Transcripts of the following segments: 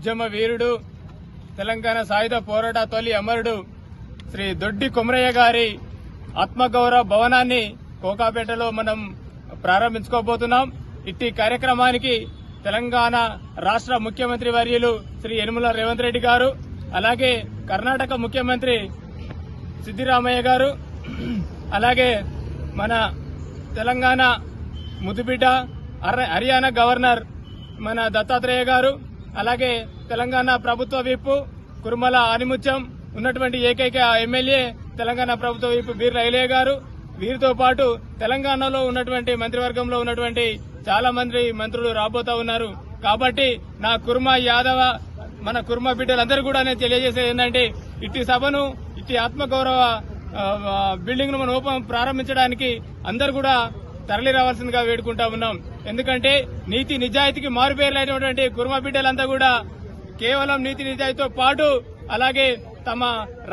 ఉద్యమ వీరుడు తెలంగాణ సాయుధ పోరాట తొలి అమరుడు శ్రీ దొడ్డి కొమరయ్య గారి ఆత్మగౌరవ భవనాన్ని కోకాపేటలో మనం ప్రారంభించుకోబోతున్నాం. ఇట్టి కార్యక్రమానికి తెలంగాణ రాష్ట్ర ముఖ్యమంత్రి వర్యులు శ్రీ యనుమల రేవంత్ రెడ్డి గారు అలాగే కర్ణాటక ముఖ్యమంత్రి సిద్దిరామయ్య గారు అలాగే మన తెలంగాణ ముదుబిడ్డ హర్యానా గవర్నర్ మన దత్తాత్రేయ గారు అలాగే తెలంగాణ ప్రభుత్వ విప్ కురుమల ఆనిముత్యం ఉన్నటువంటి ఏకైక ఎమ్మెల్యే తెలంగాణ ప్రభుత్వ విప్ బీర్ రైలే గారు. వీరితో పాటు తెలంగాణలో ఉన్నటువంటి మంత్రివర్గంలో ఉన్నటువంటి చాలా మంది మంత్రులు రాబోతా ఉన్నారు. కాబట్టి నా కుర్మ యాదవ మన కుర్మ బిడ్డలందరూ కూడా నేను తెలియజేసేది ఏంటంటే ఇట్టి సభను ఇట్టి ఆత్మగౌరవ బిల్డింగ్ను మనం ఓపెన్ ప్రారంభించడానికి అందరు కూడా తరలి రావాల్సిందిగా వేడుకుంటా ఉన్నాం. ఎందుకంటే నీతి నిజాయితీకి మారుపేర్లైనటువంటి కుర్మ బిడ్డలంతా కూడా కేవలం నీతి నిజాయితీతో పాటు అలాగే తమ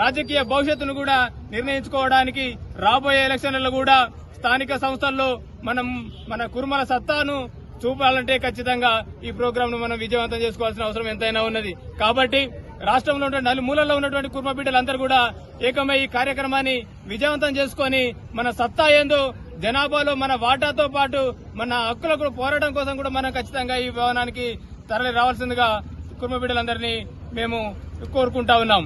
రాజకీయ భవిష్యత్తును కూడా నిర్ణయించుకోవడానికి రాబోయే ఎలక్షన్లలో కూడా స్థానిక సంస్థల్లో మనం మన కుర్మల సత్తాను చూపాలంటే ఖచ్చితంగా ఈ ప్రోగ్రామ్ను మనం విజయవంతం చేసుకోవాల్సిన అవసరం ఎంతైనా ఉన్నది. కాబట్టి రాష్ట్రంలో ఉన్న నలుమూలల్లో ఉన్నటువంటి కుర్మ బిడ్డలందరూ కూడా ఏకమై ఈ కార్యక్రమాన్ని విజయవంతం చేసుకొని మన సత్తా ఏందో జనాభాలో మన వాటాతో పాటు మన హక్కులకు పోరాటం కోసం కూడా మనం ఖచ్చితంగా ఈ భవనానికి తరలి రావాల్సిందిగా కుటుంబ బిడ్డలందరినీ మేము కోరుకుంటా ఉన్నాం.